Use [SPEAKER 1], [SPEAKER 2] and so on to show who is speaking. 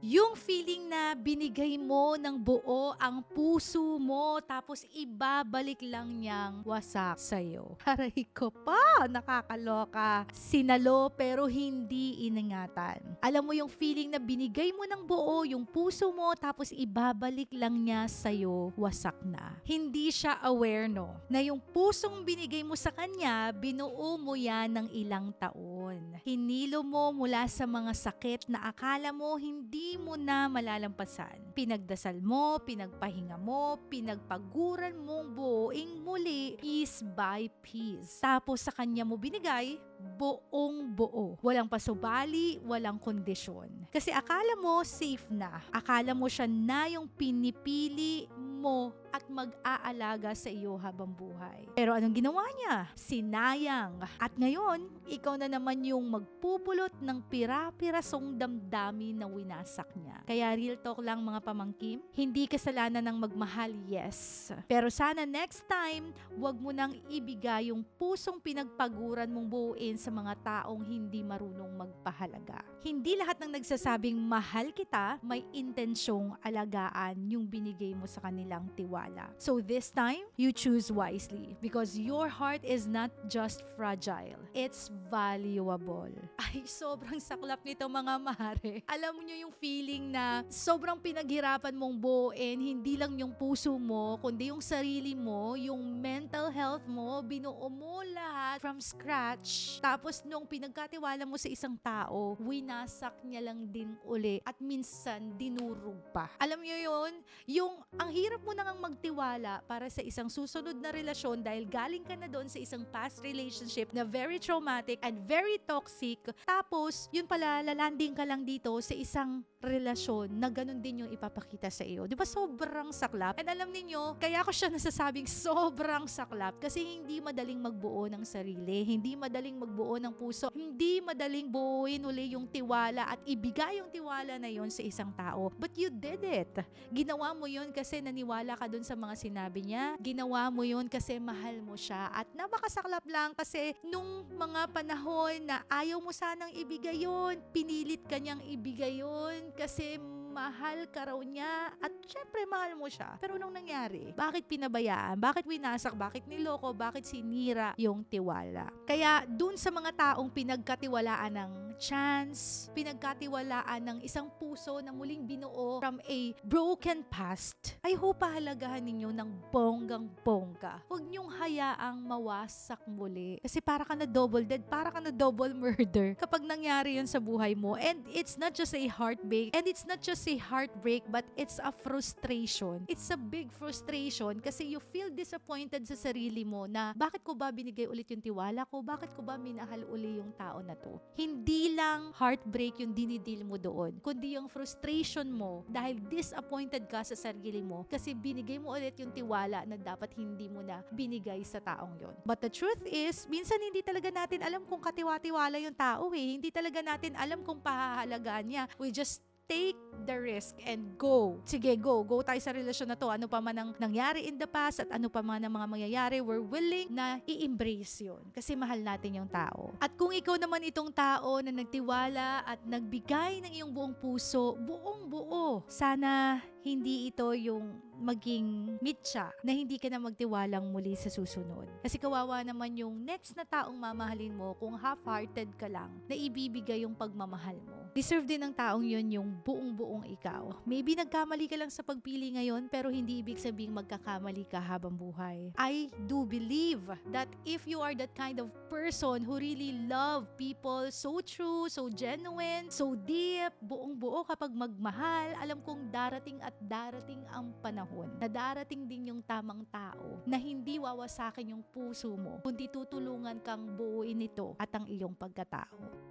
[SPEAKER 1] Yung feeling na binigay mo ng buo ang puso mo tapos ibabalik lang niyang wasak sa'yo. Aray ko pa, nakakaloka. Sinalo pero hindi iningatan. Alam mo yung feeling na binigay mo ng buo yung puso mo tapos ibabalik lang niya sa'yo, wasak na. Hindi siya aware no, na yung pusong binigay mo sa kanya, binuo mo yan ng ilang taon. Hinilo mo mula sa mga sakit na akala mo hindi mo na malalampasan. Pinagdasal mo, pinagpahinga mo, pinagpaguran mong buuing muli piece by piece. Tapos sa kanya mo binigay, buong buo. Walang pasubali, walang kondisyon. Kasi akala mo safe na. Akala mo siya na yung pinipili mo at mag-aalaga sa iyo habang buhay. Pero anong ginawa niya? Sinayang. At ngayon, ikaw na naman yung magpupulot ng pira-pirasong damdamin na winasak niya. Kaya real talk lang mga pamangkim, hindi kasalanan ng magmahal, yes. Pero sana next time, wag mo nang ibigay yung pusong pinagpaguran mong buuin sa mga taong hindi marunong magpahalaga. Hindi lahat ng nagsasabing mahal kita, may intensyong alagaan yung binigay mo sa kanilang tiwala tiwala. So this time, you choose wisely because your heart is not just fragile, it's valuable. Ay, sobrang saklap nito mga mare. Alam niyo yung feeling na sobrang pinaghirapan mong buuin, hindi lang yung puso mo, kundi yung sarili mo, yung mental health mo, binuo mo lahat from scratch. Tapos nung pinagkatiwala mo sa isang tao, winasak niya lang din uli at minsan dinurog pa. Alam niyo yun? Yung ang hirap mo nang magtiwala para sa isang susunod na relasyon dahil galing ka na doon sa isang past relationship na very traumatic and very toxic. Tapos, yun pala, lalanding ka lang dito sa isang relasyon na ganun din yung ipapakita sa iyo. Di ba sobrang saklap? And alam niyo kaya ko siya nasasabing sobrang saklap kasi hindi madaling magbuo ng sarili, hindi madaling magbuo ng puso, hindi madaling buuin uli yung tiwala at ibigay yung tiwala na yon sa isang tao. But you did it. Ginawa mo yon kasi naniwala ka dun sa mga sinabi niya. Ginawa mo yon kasi mahal mo siya. At napakasaklap lang kasi nung mga panahon na ayaw mo sanang ibigay yon, pinilit ka niyang ibigay yon kasi mahal ka raw niya at syempre mahal mo siya. Pero nung nangyari, bakit pinabayaan? Bakit winasak? Bakit niloko? Bakit sinira yung tiwala? Kaya dun sa mga taong pinagkatiwalaan ng chance, pinagkatiwalaan ng isang puso na muling binuo from a broken past, I hope pahalagahan ninyo ng bonggang-bongga. Huwag niyong hayaang mawasak muli. Kasi para ka na double dead, para ka na double murder kapag nangyari yun sa buhay mo. And it's not just a heartbreak, and it's not just a heartbreak, but it's a frustration. It's a big frustration kasi you feel disappointed sa sarili mo na bakit ko ba binigay ulit yung tiwala ko? Bakit ko ba minahal uli yung tao na to? Hindi lang heartbreak yung dinidil mo doon, kundi yung frustration mo dahil disappointed ka sa sarili mo kasi binigay mo ulit yung tiwala na dapat hindi mo na binigay sa taong yon. But the truth is, minsan hindi talaga natin alam kung katiwa-tiwala yung tao eh. Hindi talaga natin alam kung pahahalagaan niya. We just take the risk and go. Sige, go. Go tayo sa relasyon na to. Ano pa man ang nangyari in the past at ano pa man ang mga mangyayari, we're willing na i-embrace yun. Kasi mahal natin yung tao. At kung ikaw naman itong tao na nagtiwala at nagbigay ng iyong buong puso, buong buo, sana hindi ito yung maging mitya na hindi ka na magtiwalang muli sa susunod. Kasi kawawa naman yung next na taong mamahalin mo kung half-hearted ka lang na ibibigay yung pagmamahal mo. Deserve din ng taong yun yung buong-buong ikaw. Maybe nagkamali ka lang sa pagpili ngayon pero hindi ibig sabing magkakamali ka habang buhay. I do believe that if you are that kind of person who really love people so true, so genuine, so deep, buong-buo kapag magmahal, alam kong darating at darating ang panahon na darating din yung tamang tao na hindi wawasakin yung puso mo, kundi tutulungan kang buuin ito at ang iyong pagkatao.